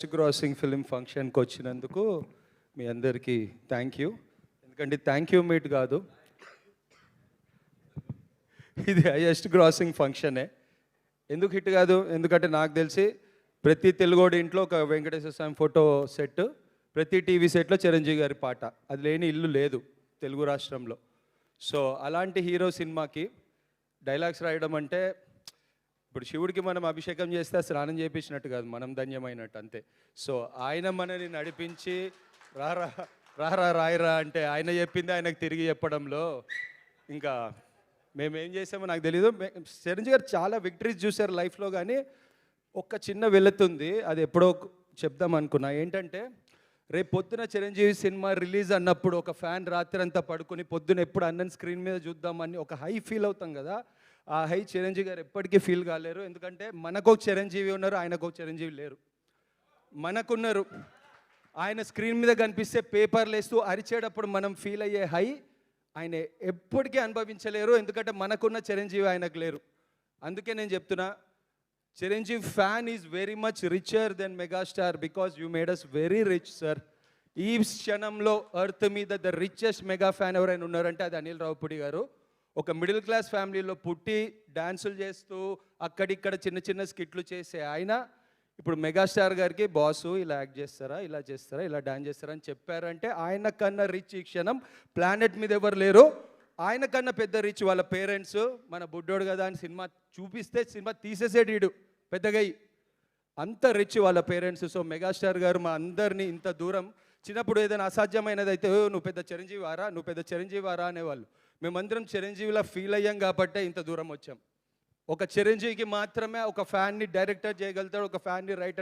Crossing film ఫంక్షన్కి వచ్చినందుకు మీ అందరికీ థ్యాంక్ యూ ఎందుకంటే థ్యాంక్ యూ మీట్ కాదు. ఇది హైయెస్ట్ క్రాసింగ్ ఫంక్షనే ఎందుకు హిట్ కాదు? ఎందుకంటే నాకు తెలిసి ప్రతి తెలుగోడి ఇంట్లో ఒక వెంకటేశ్వర స్వామి ఫోటో సెట్ ప్రతి టీవీ సెట్లో చిరంజీవి గారి పాట. అది లేని ఇల్లు లేదు తెలుగు రాష్ట్రంలో. సో అలాంటి హీరో సినిమాకి డైలాగ్స్ రాయడం అంటే ఇప్పుడు శివుడికి మనం అభిషేకం చేస్తే స్నానం చేపించినట్టు కాదు మనం ధన్యమైనట్టు అంతే. సో ఆయన మనని నడిపించి రారా రారా రాయరా అంటే ఆయన చెప్పింది ఆయనకు తిరిగి చెప్పడంలో ఇంకా మేమేం చేసామో నాకు తెలీదు. మే- చిరంజీవి గారు చాలా విక్టరీస్ చూశారు లైఫ్లో కానీ ఒక్క చిన్న వెళుతుంది అది ఎప్పుడో చెప్దాం అనుకున్నా. ఏంటంటే రేపు పొద్దున చిరంజీవి సినిమా రిలీజ్ అన్నప్పుడు ఒక ఫ్యాన్ రాత్రి అంతా పడుకుని పొద్దున ఎప్పుడు అన్నన్ స్క్రీన్ మీద చూద్దామని ఒక హై ఫీల్ అవుతాం కదా. ఆ హై చిరంజీవి గారు ఎప్పటికీ ఫీల్ కాలేరు. ఎందుకంటే మనకు ఒక చిరంజీవి ఉన్నారు ఆయనకు ఒక చిరంజీవి లేరు. మనకున్నారు. ఆయన స్క్రీన్ మీద కనిపిస్తే పేపర్లు వేస్తూ అరిచేటప్పుడు మనం ఫీల్ అయ్యే హై ఆయన ఎప్పటికీ అనుభవించలేరు. ఎందుకంటే మనకున్న చిరంజీవి ఆయనకు లేరు. అందుకే నేను చెప్తున్నా Chiranjeevi fan is very much richer then megastar because you made us very rich sir ఈ క్షణంలో ఎర్త్ మీద ద రిచెస్ట్ మెగా ఫ్యాన్ ఎవరైనా ఉన్నారంటే అది అనిల్ రావుపూడి గారు. ఒక మిడిల్ క్లాస్ ఫ్యామిలీలో పుట్టి డాన్సులు చేస్తూ అక్కడిక్కడ చిన్న చిన్న స్కిట్లు చేసే ఆయన ఇప్పుడు మెగాస్టార్ గారికి బాసు ఇలా యాక్ట్ చేస్తారా ఇలా చేస్తారా ఇలా డాన్స్ చేస్తారా అని చెప్పారంటే ఆయన కన్నా రిచ్ ఈ క్షణం. ప్లానెట్ మీద ఎవరు లేరు. ఆయన కన్నా పెద్ద రిచ్ వాళ్ళ పేరెంట్స్. మన బుడ్డోడు కదా అని సినిమా చూపిస్తే సినిమా తీసేసేటీడు పెద్దగై అంత రిచ్ వాళ్ళ పేరెంట్స్. సో మెగాస్టార్ గారు మా అందరినీ ఇంత దూరం. చిన్నప్పుడు ఏదైనా అసాధ్యమైనది అయితే నువ్వు పెద్ద చిరంజీవారా నువ్వు పెద్ద చిరంజీవారా అనేవాళ్ళు. మేమందరం చిరంజీవిలా ఫీల్ అయ్యాం కాబట్టే ఇంత దూరం వచ్చాం. ఒక చిరంజీవికి మాత్రమే ఒక ఫ్యాన్ని డైరెక్టర్ చేయగలుగుతాడు ఒక ఫ్యాన్ని రైటర్